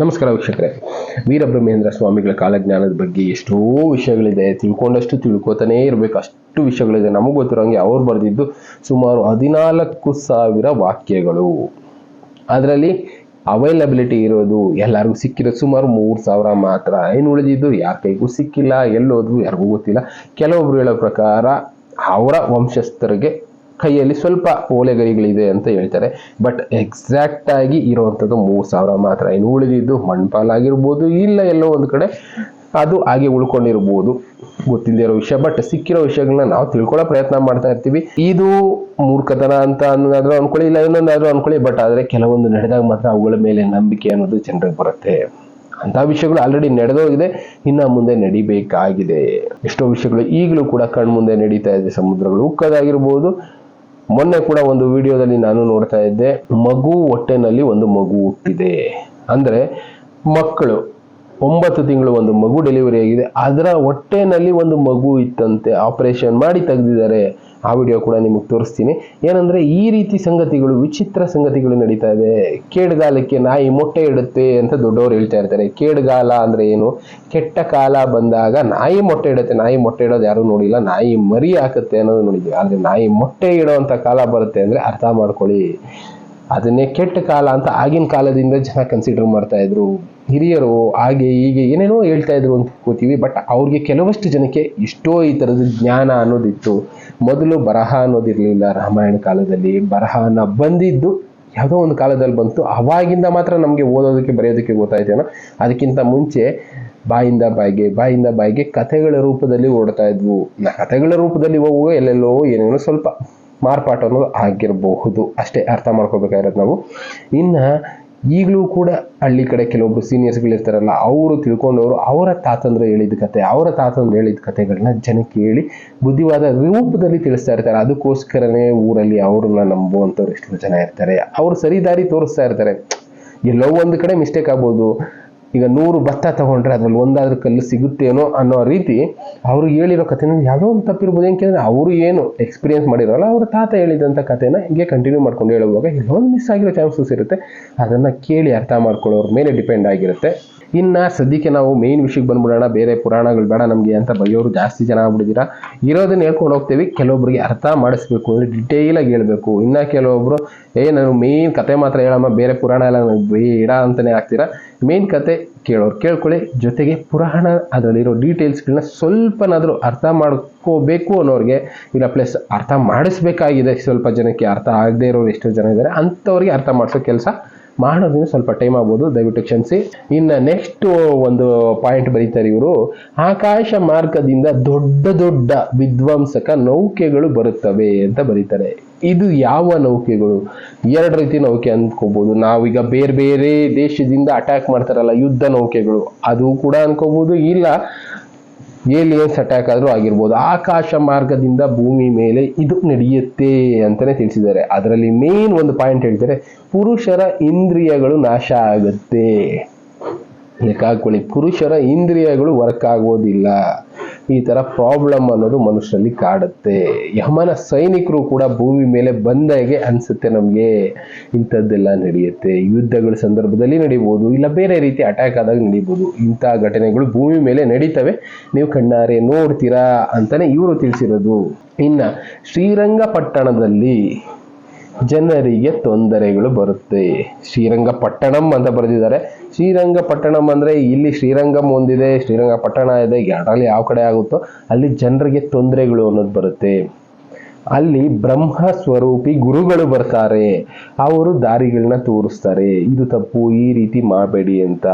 ನಮಸ್ಕಾರ ವೀಕ್ಷಕರೇ. ವೀರಬ್ರಹ್ಮೇಂದ್ರ ಸ್ವಾಮಿಗಳ ಕಾಲಜ್ಞಾನದ ಬಗ್ಗೆ ಎಷ್ಟೋ ವಿಷಯಗಳಿದೆ. ತಿಳ್ಕೊಂಡಷ್ಟು ತಿಳ್ಕೊತಾನೇ ಇರಬೇಕು. ಅಷ್ಟು ವಿಷಯಗಳಿದೆ. ನಮಗೆ ಗೊತ್ತಿರೋಂಗೆ ಅವ್ರು ಬರೆದಿದ್ದು ಸುಮಾರು ಹದಿನಾಲ್ಕು ಸಾವಿರ ವಾಕ್ಯಗಳು. ಅದರಲ್ಲಿ ಅವೈಲಬಿಲಿಟಿ ಇರೋದು ಎಲ್ಲರಿಗೂ ಸಿಕ್ಕಿರೋದು ಸುಮಾರು ಮೂರು ಸಾವಿರ ಮಾತ್ರ. ಏನು ಉಳಿದಿದ್ದು ಯಾರ ಕೈಗೂ ಸಿಕ್ಕಿಲ್ಲ, ಎಲ್ಲೋದ್ರು ಯಾರಿಗೂ ಗೊತ್ತಿಲ್ಲ. ಕೆಲವೊಬ್ರು ಹೇಳೋ ಪ್ರಕಾರ ಅವರ ವಂಶಸ್ಥರಿಗೆ ಕೈಯಲ್ಲಿ ಸ್ವಲ್ಪ ಓಲೆಗರಿಗಳಿದೆ ಅಂತ ಹೇಳ್ತಾರೆ. ಬಟ್ ಎಕ್ಸಾಕ್ಟ್ ಆಗಿ ಇರುವಂಥದ್ದು ಮೂರು ಸಾವಿರ ಮಾತ್ರ. ಇನ್ನು ಉಳಿದಿದ್ದು ಮಣ್ಪಾಲಾಗಿರ್ಬೋದು, ಇಲ್ಲ ಎಲ್ಲೋ ಒಂದು ಕಡೆ ಅದು ಹಾಗೆ ಉಳ್ಕೊಂಡಿರ್ಬೋದು. ಗೊತ್ತಿಲ್ಲದೆ ವಿಷಯ ಬಟ್ ಸಿಕ್ಕಿರೋ ವಿಷಯಗಳನ್ನ ನಾವು ತಿಳ್ಕೊಳ್ಳೋ ಪ್ರಯತ್ನ ಮಾಡ್ತಾ ಇರ್ತೀವಿ. ಇದು ಮೂರ್ಖತನ ಅಂತ ಅನ್ನೋದಾದ್ರೂ ಅನ್ಕೊಳ್ಳಿ, ಇಲ್ಲ ಇನ್ನೊಂದಾದ್ರೂ ಅನ್ಕೊಳ್ಳಿ ಬಟ್ ಆದರೆ ಕೆಲವೊಂದು ನಡೆದಾಗ ಮಾತ್ರ ಅವುಗಳ ಮೇಲೆ ನಂಬಿಕೆ ಅನ್ನೋದು ಜನರಿಗೆ ಬರುತ್ತೆ. ಅಂತ ವಿಷಯಗಳು ಆಲ್ರೆಡಿ ನಡೆದೋಗಿದೆ, ಇನ್ನ ಮುಂದೆ ನಡಿಬೇಕಾಗಿದೆ. ಎಷ್ಟೋ ವಿಷಯಗಳು ಈಗಲೂ ಕೂಡ ಕಣ್ಮುಂದೆ ನಡೀತಾ ಇದೆ. ಸಮುದ್ರಗಳು ಉಕ್ಕದಾಗಿರ್ಬೋದು ಮೊನ್ನೆ ಕೂಡ ಒಂದು ವಿಡಿಯೋದಲ್ಲಿ ನಾನು ನೋಡ್ತಾ ಇದ್ದೆ, ಮಗು ಹೊಟ್ಟೆನಲ್ಲಿ ಒಂದು ಮಗು ಹುಟ್ಟಿದೆ. ಅಂದರೆ ಮಕ್ಕಳು, ಒಂಬತ್ತು ತಿಂಗಳು ಒಂದು ಮಗು ಡೆಲಿವರಿ ಆಗಿದೆ. ಅದರ ಹೊಟ್ಟೆನಲ್ಲಿ ಒಂದು ಮಗು ಇತ್ತಂತೆ ಆಪರೇಷನ್ ಮಾಡಿ ತೆಗೆದಿದ್ದಾರೆ. ಆ ವಿಡಿಯೋ ಕೂಡ ನಿಮಗೆ ತೋರಿಸ್ತೀನಿ. ಏನಂದರೆ ಈ ರೀತಿ ಸಂಗತಿಗಳು, ವಿಚಿತ್ರ ಸಂಗತಿಗಳು ನಡೀತಾ ಇದೆ. ಕೇಡುಗಾಲಕ್ಕೆ ನಾಯಿ ಮೊಟ್ಟೆ ಇಡುತ್ತೆ ಅಂತ ದೊಡ್ಡವರು ಹೇಳ್ತಾ ಇರ್ತಾರೆ. ಕೇಡುಗಾಲ ಅಂದರೆ ಏನು? ಕೆಟ್ಟ ಕಾಲ ಬಂದಾಗ ನಾಯಿ ಮೊಟ್ಟೆ ಇಡುತ್ತೆ. ನಾಯಿ ಮೊಟ್ಟೆ ಇಡೋದು ಯಾರೂ ನೋಡಿಲ್ಲ. ನಾಯಿ ಮರಿ ಹಾಕುತ್ತೆ ಅನ್ನೋದು ನೋಡಿದ್ವಿ. ಆದರೆ ನಾಯಿ ಮೊಟ್ಟೆ ಇಡೋವಂಥ ಕಾಲ ಬರುತ್ತೆ ಅಂದರೆ ಅರ್ಥ ಮಾಡ್ಕೊಳ್ಳಿ. ಅದನ್ನೇ ಕೆಟ್ಟ ಕಾಲ ಅಂತ ಆಗಿನ ಕಾಲದಿಂದ ಜನ ಕನ್ಸಿಡರ್ ಮಾಡ್ತಾ ಇದ್ರು. ಹಿರಿಯರು ಹಾಗೆ ಹೀಗೆ ಏನೇನೋ ಹೇಳ್ತಾ ಇದ್ರು ಅಂತ ಕೂತೀವಿ ಬಟ್ ಅವ್ರಿಗೆ ಕೆಲವಷ್ಟು ಜನಕ್ಕೆ ಎಷ್ಟೋ ಈ ಥರದ ಜ್ಞಾನ ಅನ್ನೋದಿತ್ತು. ಮೊದಲು ಬರಹ ಅನ್ನೋದಿರಲಿಲ್ಲ ರಾಮಾಯಣ ಕಾಲದಲ್ಲಿ. ಬರಹನ ಬಂದಿದ್ದು ಯಾವುದೋ ಒಂದು ಕಾಲದಲ್ಲಿ ಬಂತು. ಅವಾಗಿಂದ ಮಾತ್ರ ನಮಗೆ ಓದೋದಕ್ಕೆ, ಬರೆಯೋದಕ್ಕೆ ಗೊತ್ತಾಯ್ತೇನೋ ಅದಕ್ಕಿಂತ ಮುಂಚೆ ಬಾಯಿಂದ ಬಾಯಿಗೆ ಬಾಯಿಂದ ಬಾಯಿಗೆ ಕಥೆಗಳ ರೂಪದಲ್ಲಿ ಓಡ್ತಾ ಇದ್ವು. ಕಥೆಗಳ ರೂಪದಲ್ಲಿ ಹೋಗುವ ಎಲ್ಲೆಲ್ಲೋ ಏನೇನೋ ಸ್ವಲ್ಪ ಮಾರ್ಪಾಟು ಅನ್ನೋದು ಆಗಿರಬಹುದು. ಅಷ್ಟೇ ಅರ್ಥ ಮಾಡ್ಕೋಬೇಕಾಗಿರೋದು ನಾವು. ಇನ್ನು ಈಗಲೂ ಕೂಡ ಹಳ್ಳಿ ಕಡೆ ಕೆಲವೊಬ್ರು ಸೀನಿಯರ್ಸ್ಗಳು ಇರ್ತಾರಲ್ಲ, ಅವರು ತಿಳ್ಕೊಂಡವರು ಅವರ ತಾತಂದ್ರೆ ಹೇಳಿದ ಕತೆ, ಅವರ ತಾತಂದ್ರೆ ಹೇಳಿದ ಕತೆಗಳನ್ನ ಜನಕ್ಕೆ ಹೇಳಿ ಬುದ್ಧಿವಾದ ರೂಪದಲ್ಲಿ ತಿಳಿಸ್ತಾ ಇರ್ತಾರೆ. ಅದಕ್ಕೋಸ್ಕರನೇ ಊರಲ್ಲಿ ಅವ್ರನ್ನ ನಂಬುವಂಥವ್ರು ಎಷ್ಟೋ ಜನ ಇರ್ತಾರೆ. ಅವ್ರು ಸರಿದಾರಿ ತೋರಿಸ್ತಾ ಇರ್ತಾರೆ. ಎಲ್ಲೋ ಒಂದು ಕಡೆ ಮಿಸ್ಟೇಕ್ ಆಗ್ಬೋದು. ಈಗ ನೂರು ಭತ್ತ ತಗೊಂಡ್ರೆ ಅದ್ರಲ್ಲಿ ಒಂದಾದ್ರೂ ಕಲ್ಲು ಸಿಗುತ್ತೇನೋ ಅನ್ನೋ ರೀತಿ ಅವ್ರು ಹೇಳಿರೋ ಕಥೆನ ಯಾವುದೋ ಒಂದು ತಪ್ಪಿರ್ಬೋದು. ಏನಕ್ಕೆ ಅವರು ಏನು ಎಕ್ಸ್ಪೀರಿಯನ್ಸ್ ಮಾಡಿರೋಲ್ಲ, ಅವ್ರ ತಾತ ಹೇಳಿದಂಥ ಕಥೆನ ಹೀಗೆ ಕಂಟಿನ್ಯೂ ಮಾಡ್ಕೊಂಡು ಹೇಳುವಾಗ ಎಲ್ಲೋ ಒಂದು ಮಿಸ್ ಆಗಿರೋ ಚಾನ್ಸಸ್ ಇರುತ್ತೆ. ಅದನ್ನು ಕೇಳಿ ಅರ್ಥ ಮಾಡ್ಕೊಳ್ಳೋರ ಮೇಲೆ ಡಿಪೆಂಡ್ ಆಗಿರುತ್ತೆ. ಇನ್ನ ಸದ್ಯಕ್ಕೆ ನಾವು ಮೇನ್ ವಿಷಯಕ್ಕೆ ಬಂದ್ಬಿಡೋಣ, ಬೇರೆ ಪುರಾಣಗಳು ಬೇಡ ನಮಗೆ ಅಂತ ಬೈಯೋರು ಜಾಸ್ತಿ ಜನ ಆಗ್ಬಿಟ್ಟಿದ್ದೀರಾ? ಇರೋದನ್ನ ಹೇಳ್ಕೊಂಡು ಹೋಗ್ತೀವಿ, ಕೆಲವೊಬ್ರಿಗೆ ಅರ್ಥ ಮಾಡಿಸ್ಬೇಕು ಅಂದರೆ ಡಿಟೇಲ್ ಆಗಿ ಇನ್ನು ಕೆಲವೊಬ್ಬರು ಏ, ನಾನು ಮೇನ್ ಕತೆ ಮಾತ್ರ ಹೇಳಮ್ಮ, ಬೇರೆ ಪುರಾಣ ಎಲ್ಲ ಬೇಡ ಅಂತಲೇ ಆಗ್ತೀರಾ? ಮೇನ್ ಕತೆ ಕೇಳೋರು ಕೇಳ್ಕೊಳ್ಳಿ, ಜೊತೆಗೆ ಪುರಾಣ ಅದರಲ್ಲಿರೋ ಡೀಟೇಲ್ಸ್ಗಳನ್ನ ಸ್ವಲ್ಪನಾದರೂ ಅರ್ಥ ಮಾಡ್ಕೋಬೇಕು ಅನ್ನೋರಿಗೆ, ಇಲ್ಲ ಪ್ಲಸ್ ಅರ್ಥ ಮಾಡಿಸ್ಬೇಕಾಗಿದೆ, ಸ್ವಲ್ಪ ಜನಕ್ಕೆ ಅರ್ಥ ಆಗದೆ ಇರೋರು ಎಷ್ಟೋ ಜನ ಇದ್ದಾರೆ, ಅಂಥವ್ರಿಗೆ ಅರ್ಥ ಮಾಡಿಸೋ ಕೆಲಸ ಮಾಡೋದ್ರಿಂದ ಸ್ವಲ್ಪ ಟೈಮ್ ಆಗ್ಬೋದು. ದಯವಿಟ್ಟು ಕ್ಷಮಿಸಿ. ಇನ್ನು ನೆಕ್ಸ್ಟ್ ಒಂದು ಪಾಯಿಂಟ್ ಬರೀತಾರೆ ಇವರು. ಆಕಾಶ ಮಾರ್ಗದಿಂದ ದೊಡ್ಡ ದೊಡ್ಡ ವಿಧ್ವಂಸಕ ನೌಕೆಗಳು ಬರುತ್ತವೆ ಅಂತ ಬರೀತಾರೆ. ಇದು ಯಾವ ನೌಕೆಗಳು? ಎರಡು ರೀತಿ ನೌಕೆ ಅನ್ಕೋಬಹುದು ನಾವೀಗ ಬೇರೆ ಬೇರೆ ದೇಶದಿಂದ ಅಟ್ಯಾಕ್ ಮಾಡ್ತಾರಲ್ಲ ಯುದ್ಧ ನೌಕೆಗಳು. ಅದು ಕೂಡ ಅನ್ಕೋಬಹುದು ಇಲ್ಲ ಏಲಿಯನ್ಸ್ ಅಟ್ಯಾಕ್ ಆದರೂ ಆಗಿರ್ಬೋದು. ಆಕಾಶ ಮಾರ್ಗದಿಂದ ಭೂಮಿ ಮೇಲೆ ಇದು ನಡೆಯುತ್ತೆ ಅಂತಲೇ ತಿಳಿಸಿದ್ದಾರೆ. ಅದರಲ್ಲಿ ಮೇನ್ ಒಂದು ಪಾಯಿಂಟ್ ಹೇಳ್ತಾರೆ ಪುರುಷರ ಇಂದ್ರಿಯಗಳು ನಾಶ ಆಗುತ್ತೆ. ಲೆಕ್ಕ ಹಾಕೊಳ್ಳಿ ಪುರುಷರ ಇಂದ್ರಿಯಗಳು ವರ್ಕ್ ಆಗೋದಿಲ್ಲ. ಈ ತರ ಪ್ರಾಬ್ಲಮ್ ಅನ್ನೋದು ಮನುಷ್ಯರಲ್ಲಿ ಕಾಡುತ್ತೆ. ಯಮನ ಸೈನಿಕರು ಕೂಡ ಭೂಮಿ ಮೇಲೆ ಬಂದಾಗೆ ಅನ್ಸುತ್ತೆ ನಮಗೆ. ಇಂಥದ್ದೆಲ್ಲ ನಡೆಯುತ್ತೆ. ಯುದ್ಧಗಳ ಸಂದರ್ಭದಲ್ಲಿ ನಡೀಬೋದು, ಇಲ್ಲ ಬೇರೆ ರೀತಿ ಅಟ್ಯಾಕ್ ಆದಾಗ ನಡೀಬೋದು. ಇಂಥ ಘಟನೆಗಳು ಭೂಮಿ ಮೇಲೆ ನಡೀತವೆ. ನೀವು ಕಣ್ಣಾರೆ ನೋಡ್ತೀರಾ ಅಂತಾನೆ ಇವರು ತಿಳಿಸಿರೋದು. ಇನ್ನ ಶ್ರೀರಂಗಪಟ್ಟಣದಲ್ಲಿ ಜನರಿಗೆ ತೊಂದರೆಗಳು ಬರುತ್ತೆ. ಶ್ರೀರಂಗಪಟ್ಟಣಂ ಅಂತ ಬರೆದಿದ್ದಾರೆ. ಶ್ರೀರಂಗಪಟ್ಟಣಂ ಅಂದರೆ ಇಲ್ಲಿ ಶ್ರೀರಂಗಂ ಒಂದಿದೆ, ಶ್ರೀರಂಗಪಟ್ಟಣ ಇದೆ, ಎರಡರಲ್ಲಿ ಯಾವ ಕಡೆ ಆಗುತ್ತೋ ಅಲ್ಲಿ ಜನರಿಗೆ ತೊಂದರೆಗಳು ಅನ್ನೋದು ಬರುತ್ತೆ. ಅಲ್ಲಿ ಬ್ರಹ್ಮ ಸ್ವರೂಪಿ ಗುರುಗಳು ಬರ್ತಾರೆ. ಅವರು ದಾರಿಗಳನ್ನ ತೋರಿಸ್ತಾರೆ. ಇದು ತಪ್ಪು, ಈ ರೀತಿ ಮಾಡಬೇಡಿ ಅಂತ.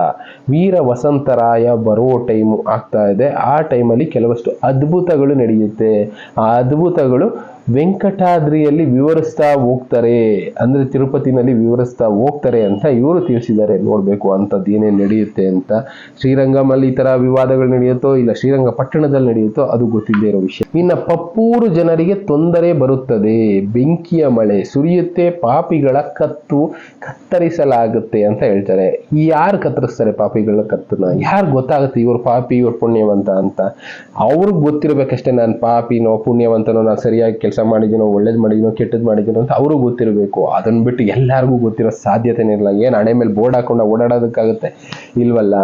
ವೀರ ವಸಂತರಾಯ ಬರೋ ಟೈಮು ಆಗ್ತಾ ಇದೆ. ಆ ಟೈಮಲ್ಲಿ ಕೆಲವಷ್ಟು ಅದ್ಭುತಗಳು ನಡೆಯುತ್ತೆ. ಆ ಅದ್ಭುತಗಳು ವೆಂಕಟಾದ್ರಿಯಲ್ಲಿ ವಿವರಿಸ್ತಾ ಹೋಗ್ತಾರೆ. ಅಂದ್ರೆ ತಿರುಪತಿನಲ್ಲಿ ವಿವರಿಸ್ತಾ ಹೋಗ್ತಾರೆ ಅಂತ ಇವರು ತಿಳಿಸಿದ್ದಾರೆ. ನೋಡ್ಬೇಕು ಅಂಥದ್ದು ಏನೇನು ನಡೆಯುತ್ತೆ ಅಂತ. ಶ್ರೀರಂಗಮಲ್ಲಿ ಈ ತರ ವಿವಾದಗಳು ನಡೆಯುತ್ತೋ, ಇಲ್ಲ ಶ್ರೀರಂಗ ಪಟ್ಟಣದಲ್ಲಿ ನಡೆಯುತ್ತೋ, ಅದು ಗೊತ್ತಿದ್ದೇ ಇರೋ ವಿಷಯ. ಇನ್ನು ಪಪ್ಪೂರು ಜನರಿಗೆ ತೊಂದರೆ ಬರುತ್ತದೆ. ಬೆಂಕಿಯ ಮಳೆ ಸುರಿಯುತ್ತೆ, ಪಾಪಿಗಳ ಕತ್ತು ಕತ್ತರಿಸಲಾಗುತ್ತೆ ಅಂತ ಹೇಳ್ತಾರೆ. ಯಾರು ಕತ್ತರಿಸ್ತಾರೆ ಪಾಪಿಗಳ ಕತ್ತನ್ನ? ಯಾರು ಗೊತ್ತಾಗುತ್ತೆ ಇವರು ಪಾಪಿ, ಇವರು ಪುಣ್ಯವಂತ ಅಂತ? ಅವ್ರಿಗೆ ಗೊತ್ತಿರಬೇಕಷ್ಟೇ, ನಾನು ಪಾಪಿನೋ ಪುಣ್ಯವಂತನೋ ನಾನು ಸರಿಯಾಗಿ ಕೆಲಸ ಮಾಡಿದ್ದೀನೋ ಒಳ್ಳೇದು ಮಾಡಿದ್ದೀನೋ ಕೆಟ್ಟದ್ದು ಮಾಡಿದ್ದೀನೋ ಅಂತ ಅವರು ಗೊತ್ತಿರಬೇಕು. ಅದನ್ನು ಬಿಟ್ಟು ಎಲ್ಲರಿಗೂ ಗೊತ್ತಿರೋ ಸಾಧ್ಯತೆನೇ ಇಲ್ಲ. ಏನು ಹಣೆ ಮೇಲೆ ಬೋರ್ಡ್ ಹಾಕೊಂಡು ಓಡಾಡೋದಕ್ಕಾಗುತ್ತೆ? ಇಲ್ವಲ್ಲ?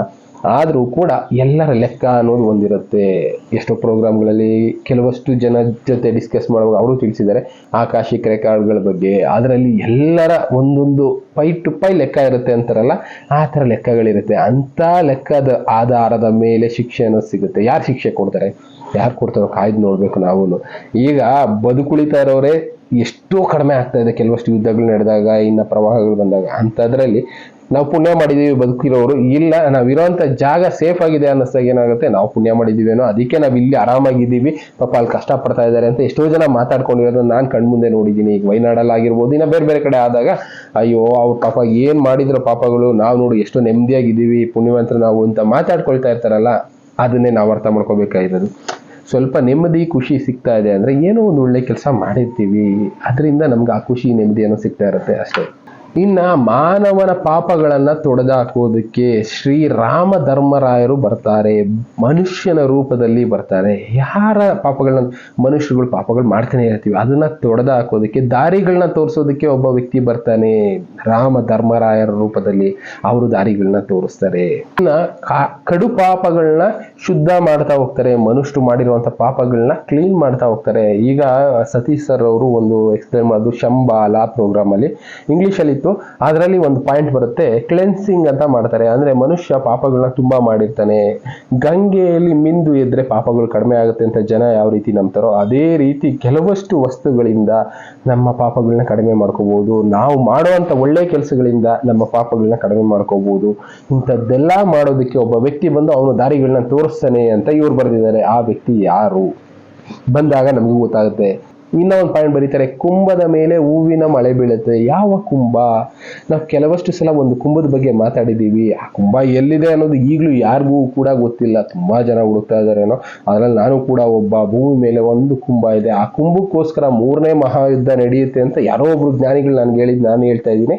ಆದರೂ ಕೂಡ ಎಲ್ಲರ ಲೆಕ್ಕ ಅನ್ನೋದು ಒಂದಿರುತ್ತೆ. ಎಷ್ಟೋ ಪ್ರೋಗ್ರಾಮ್ಗಳಲ್ಲಿ ಕೆಲವಷ್ಟು ಜನ ಜೊತೆ ಡಿಸ್ಕಸ್ ಮಾಡುವಾಗ ಅವರು ತಿಳಿಸಿದ್ದಾರೆ ಆಕಾಶಿಕ ರೆಕಾರ್ಡ್ಗಳ ಬಗ್ಗೆ. ಅದರಲ್ಲಿ ಎಲ್ಲರ ಒಂದೊಂದು ಪೈ ಟು ಪೈ ಲೆಕ್ಕ ಇರುತ್ತೆ ಅಂತಾರಲ್ಲ, ಆ ಥರ ಲೆಕ್ಕಗಳಿರುತ್ತೆ. ಅಂಥ ಲೆಕ್ಕದ ಆಧಾರದ ಮೇಲೆ ಶಿಕ್ಷೆ ಅನ್ನೋದು ಸಿಗುತ್ತೆ. ಯಾರು ಶಿಕ್ಷೆ ಕೊಡ್ತಾರೆ? ಯಾರು ಕೊಡ್ತಾರೋ ಕಾಯ್ದು ನೋಡಬೇಕು ನಾವು ಈಗ ಬದುಕುಳಿತಾ ಇರೋರೇ ಎಷ್ಟೋ ಕಡಿಮೆ ಆಗ್ತಾ ಇದೆ. ಕೆಲವಷ್ಟು ಯುದ್ಧಗಳು ನಡೆದಾಗ, ಇನ್ನು ಪ್ರವಾಹಗಳು ಬಂದಾಗ. ಅಂಥದ್ರಲ್ಲಿ ನಾವು ಪುಣ್ಯ ಮಾಡಿದೀವಿ ಬದುಕಿರೋರು. ಇಲ್ಲ ನಾವಿರೋಂಥ ಜಾಗ ಸೇಫ್ ಆಗಿದೆ ಅನ್ನಿಸ್ದಾಗ ಏನಾಗುತ್ತೆ? ನಾವು ಪುಣ್ಯ ಮಾಡಿದೀವೇನೋ ಅದಕ್ಕೆ ನಾವು ಇಲ್ಲಿ ಆರಾಮಾಗಿದ್ದೀವಿ. ಪಾಪ ಅಲ್ಲಿ ಕಷ್ಟಪಡ್ತಾ ಇದ್ದಾರೆ ಅಂತ ಎಷ್ಟೋ ಜನ ಮಾತಾಡ್ಕೊಂಡಿರೋದು ನಾನು ಕಣ್ಮುಂದೆ ನೋಡಿದ್ದೀನಿ. ಈಗ ವೈನಾಡಲ್ಲಾಗಿರ್ಬೋದು ಇನ್ನು ಬೇರೆ ಬೇರೆ ಕಡೆ ಆದಾಗ, ಅಯ್ಯೋ, ಅವ್ರು ಪಾಪ ಏನು ಮಾಡಿದ್ರು ಪಾಪಗಳು? ನಾವು ನೋಡಿ ಎಷ್ಟು ನೆಮ್ಮದಿಯಾಗಿದ್ದೀವಿ, ಪುಣ್ಯವಂತರು ನಾವು ಅಂತ ಮಾತಾಡ್ಕೊಳ್ತಾ ಇರ್ತಾರಲ್ಲ, ಅದನ್ನೇ ನಾವು ಅರ್ಥ ಮಾಡ್ಕೋಬೇಕಾಗಿರೋದು. ಸ್ವಲ್ಪ ನೆಮ್ಮದಿ, ಖುಷಿ ಸಿಗ್ತಾ ಇದೆ ಅಂದರೆ ಏನೋ ಒಂದು ಒಳ್ಳೆ ಕೆಲಸ ಮಾಡಿರ್ತೀವಿ. ಅದರಿಂದ ನಮ್ಗೆ ಆ ಖುಷಿ ನೆಮ್ಮದಿ ಅನ್ನೋ ಸಿಗ್ತಾ ಇರುತ್ತೆ ಅಷ್ಟೇ. ಇನ್ನ ಮಾನವನ ಪಾಪಗಳನ್ನ ತೊಡೆದಾಕೋದಕ್ಕೆ ಶ್ರೀರಾಮ ಧರ್ಮರಾಯರು ಬರ್ತಾರೆ, ಮನುಷ್ಯನ ರೂಪದಲ್ಲಿ ಬರ್ತಾರೆ. ಯಾರ ಪಾಪಗಳನ್ನ ಮನುಷ್ಯರುಗಳು ಪಾಪಗಳು ಮಾಡ್ತಾನೆ ಇರ್ತೀವಿ, ಅದನ್ನ ತೊಡೆದಾಕೋದಕ್ಕೆ, ದಾರಿಗಳನ್ನ ತೋರಿಸೋದಕ್ಕೆ ಒಬ್ಬ ವ್ಯಕ್ತಿ ಬರ್ತಾನೆ. ರಾಮ ಧರ್ಮರಾಯರ ರೂಪದಲ್ಲಿ ಅವರು ದಾರಿಗಳನ್ನ ತೋರಿಸ್ತಾರೆ. ಇನ್ನ ಕಡು ಪಾಪಗಳನ್ನ ಶುದ್ಧ ಮಾಡ್ತಾ ಹೋಗ್ತಾರೆ, ಮನುಷ್ಯರು ಮಾಡಿರುವಂತ ಪಾಪಗಳನ್ನ ಕ್ಲೀನ್ ಮಾಡ್ತಾ ಹೋಗ್ತಾರೆ. ಈಗ ಸತೀಶ್ ಸರ್ ಅವರು ಒಂದು ಎಕ್ಸ್ಪ್ಲೇನ್ ಮಾಡೋದು, ಶಂಬಾಲ ಪ್ರೋಗ್ರಾಮ್ ಅಲ್ಲಿ ಇಂಗ್ಲಿಷ್ ಅಲ್ಲಿ ಇತ್ತು ಅದರಲ್ಲಿ ಒಂದು ಪಾಯಿಂಟ್ ಬರುತ್ತೆ. ಕ್ಲೆನ್ಸಿಂಗ್ ಅಂತ ಮಾಡ್ತಾರೆ. ಅಂದ್ರೆ ಮನುಷ್ಯ ಪಾಪಗಳನ್ನ ತುಂಬಾ ಮಾಡಿರ್ತಾನೆ. ಗಂಗೆಯಲ್ಲಿ ಮಿಂದು ಎದ್ರೆ ಪಾಪಗಳು ಕಡಿಮೆ ಆಗುತ್ತೆ ಅಂತ ಜನ ಯಾವ ರೀತಿ ನಂಬ್ತಾರೋ ಅದೇ ರೀತಿ ಕೆಲವಷ್ಟು ವಸ್ತುಗಳಿಂದ ನಮ್ಮ ಪಾಪಗಳನ್ನ ಕಡಿಮೆ ಮಾಡ್ಕೋಬಹುದು ನಾವು ಮಾಡುವಂತ ಒಳ್ಳೆ ಕೆಲಸಗಳಿಂದ ನಮ್ಮ ಪಾಪಗಳನ್ನ ಕಡಿಮೆ ಮಾಡ್ಕೋಬಹುದು ಇಂಥದ್ದೆಲ್ಲ ಮಾಡೋದಕ್ಕೆ ಒಬ್ಬ ವ್ಯಕ್ತಿ ಬಂದು ಅವನು ದಾರಿಗಳನ್ನ ತೋರಿಸ್ತಾನೆ ಅಂತ ಇವ್ರು ಬರೆದಿದ್ದಾರೆ. ಆ ವ್ಯಕ್ತಿ ಯಾರು? ಬಂದಾಗ ನಮಗೂ ಗೊತ್ತಾಗುತ್ತೆ. ಇನ್ನ ಒಂದು ಪಾಯಿಂಟ್ ಬರೀತಾರೆ, ಕುಂಭದ ಮೇಲೆ ಹೂವಿನ ಮಳೆ ಬೀಳುತ್ತೆ. ಯಾವ ಕುಂಭ? ನಾವು ಕೆಲವಷ್ಟು ಸಲ ಒಂದು ಕುಂಭದ ಬಗ್ಗೆ ಮಾತಾಡಿದ್ದೀವಿ ಆ ಕುಂಭ ಎಲ್ಲಿದೆ ಅನ್ನೋದು ಈಗಲೂ ಯಾರಿಗೂ ಕೂಡ ಗೊತ್ತಿಲ್ಲ. ತುಂಬಾ ಜನ ಹುಡುಕ್ತಾ ಇದ್ದಾರೇನೋ ಅದರಲ್ಲಿ ನಾನು ಕೂಡ ಒಬ್ಬ ಭೂಮಿ ಮೇಲೆ ಒಂದು ಕುಂಭ ಇದೆ. ಆ ಕುಂಭಕ್ಕೋಸ್ಕರ ಮೂರನೇ ಮಹಾಯುದ್ಧ ನಡೆಯುತ್ತೆ ಅಂತ ಯಾರೋ ಒಬ್ರು ಜ್ಞಾನಿಗಳು ನಾನು ಹೇಳಿದ್, ನಾನು ಹೇಳ್ತಾ ಇದ್ದೀನಿ.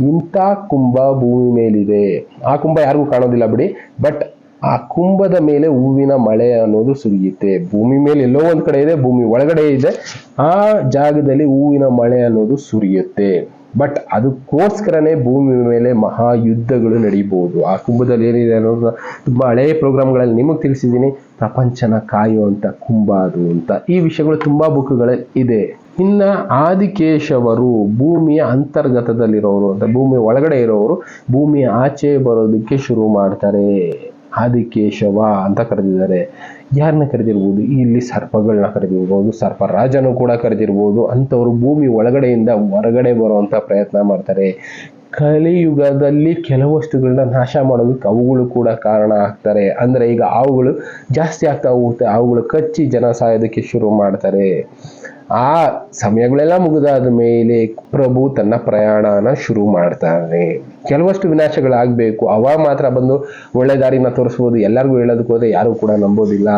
ಇಂಥ ಕುಂಭ ಭೂಮಿ ಮೇಲಿದೆ. ಆ ಕುಂಭ ಯಾರಿಗೂ ಕಾಣೋದಿಲ್ಲ ಬಿಡಿ. ಬಟ್ ಆ ಕುಂಭದ ಮೇಲೆ ಹೂವಿನ ಮಳೆ ಅನ್ನೋದು ಸುರಿಯುತ್ತೆ. ಭೂಮಿ ಮೇಲೆ ಎಲ್ಲೋ ಒಂದ್ ಕಡೆ ಇದೆ, ಭೂಮಿ ಒಳಗಡೆ ಇದೆ. ಆ ಜಾಗದಲ್ಲಿ ಹೂವಿನ ಮಳೆ ಅನ್ನೋದು ಸುರಿಯುತ್ತೆ. ಬಟ್ ಅದಕ್ಕೋಸ್ಕರನೇ ಭೂಮಿ ಮೇಲೆ ಮಹಾಯುದ್ಧಗಳು ನಡೀಬಹುದು. ಆ ಕುಂಭದಲ್ಲಿ ಏನಿದೆ ಅನ್ನೋದು ತುಂಬಾ ಹಳೆಯ ಪ್ರೋಗ್ರಾಮ್ಗಳಲ್ಲಿ ನಿಮಗೆ ತಿಳಿಸಿದ್ದೀನಿ. ಪ್ರಪಂಚನ ಕಾಯುವಂತ ಕುಂಭ ಅದು ಅಂತ. ಈ ವಿಷಯಗಳು ತುಂಬಾ ಬುಕ್ಗಳಲ್ಲಿ ಇದೆ. ಇನ್ನ ಆದಿಕೇಶವರು ಭೂಮಿಯ ಅಂತರ್ಗತದಲ್ಲಿರೋರು ಅಂತ, ಭೂಮಿ ಒಳಗಡೆ ಇರೋರು ಭೂಮಿಯ ಆಚೆ ಬರೋದಕ್ಕೆ ಶುರು ಮಾಡ್ತಾರೆ. ಆದಿಕೇಶವ ಅಂತ ಕರೆದಿದ್ದಾರೆ. ಯಾರನ್ನ ಕರೆದಿರ್ಬೋದು? ಇಲ್ಲಿ ಸರ್ಪಗಳನ್ನ ಕರೆದಿರ್ಬೋದು, ಸರ್ಪರಾಜನು ಕೂಡ ಕರೆದಿರ್ಬೋದು. ಅಂಥವ್ರು ಭೂಮಿ ಒಳಗಡೆಯಿಂದ ಹೊರಗಡೆ ಬರುವಂಥ ಪ್ರಯತ್ನ ಮಾಡ್ತಾರೆ. ಕಲಿಯುಗದಲ್ಲಿ ಕೆಲವಷ್ಟುಗಳನ್ನ ನಾಶ ಮಾಡೋದಕ್ಕೆ ಅವುಗಳು ಕೂಡ ಕಾರಣ ಆಗ್ತಾರೆ. ಅಂದರೆ ಈಗ ಅವುಗಳು ಜಾಸ್ತಿ ಆಗ್ತಾ ಹೋಗುತ್ತೆ. ಅವುಗಳು ಕಚ್ಚಿ ಜನ ಸಾಯೋದಕ್ಕೆ ಶುರು ಮಾಡ್ತಾರೆ. ಆ ಸಮಯಗಳೆಲ್ಲ ಮುಗಿದಾದ ಮೇಲೆ ಪ್ರಭು ತನ್ನ ಪ್ರಯಾಣನ ಶುರು ಮಾಡ್ತಾನೆ ಕೆಲವಷ್ಟು ವಿನಾಶಗಳಾಗಬೇಕು. ಅವಾಗ ಮಾತ್ರ ಬಂದು ಒಳ್ಳೆ ದಾರಿನ ತೋರಿಸ್ಬೋದು. ಎಲ್ಲರಿಗೂ ಹೇಳೋದಕ್ಕೆ ಹೋದ್ರೆ ಯಾರು ಕೂಡ ನಂಬೋದಿಲ್ಲ